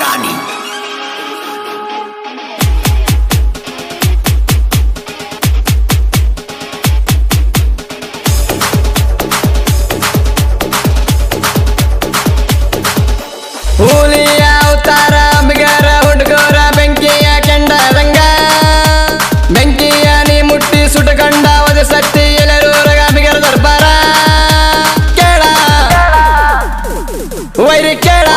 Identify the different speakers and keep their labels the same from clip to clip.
Speaker 1: ಉಮ್ರಾನಿ
Speaker 2: ಹುಲಿಯ ಅವತಾರ ಅಂಬಿಗರ ಹುಡುಗರ, ಬೆಂಕಿಯ ಕೆಂಡ ರಂಗ. ಬೆಂಕಿಯ ನೀ ಮುಟ್ಟಿ ಸುಟಕಂಡ ಒದ ಸತ್ತಿ ಎಲ್ಲರೂ ಅಂಬಿಗರ ದರ್ಬಾರ. ಕೇಳ. ವೈರಿ ಕೇಳ.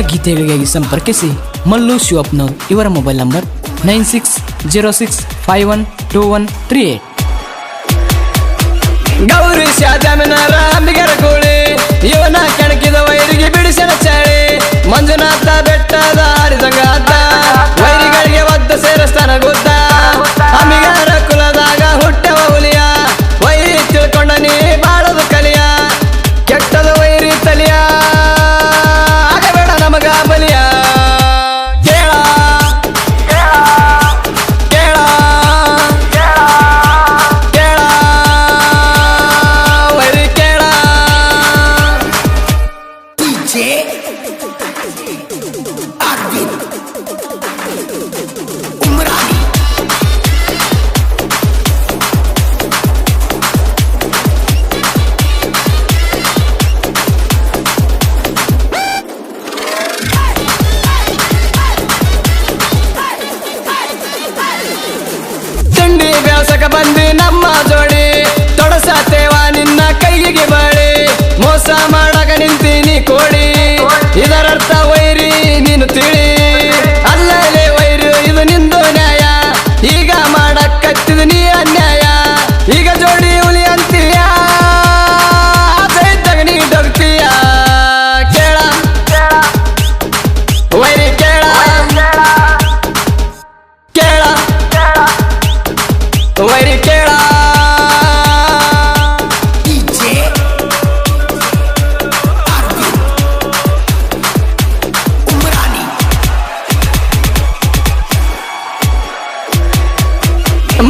Speaker 3: ಇಂಥ ಗೀತೆಗಳಿಗಾಗಿ ಸಂಪರ್ಕಿಸಿ ಮಲ್ಲು ಶಿವಪ್ನವ್ರು ಇವರ mobile number nine six zero six five one two one three eight.
Speaker 2: Gauri ಶಾಜಮನರ ಕೋಳಿ, ಇವನ ಕೆಣಕಿದ ವೈರಿಗೆ ಬಿಡಿಸನ ಚಾಳಿ, ಮಂಜುನಾಥ ಬೆಟ್ಟದ ಹರಿದಂಗಾತ ಬಂದಿ ನಮ್ಮ ಜೋಡಿ.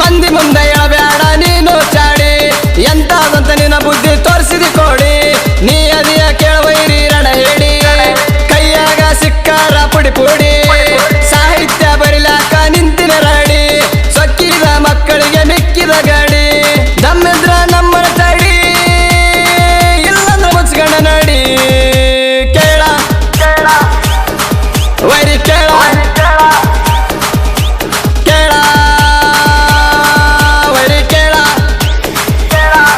Speaker 2: ಮಂದಿ ಮುಂದೆ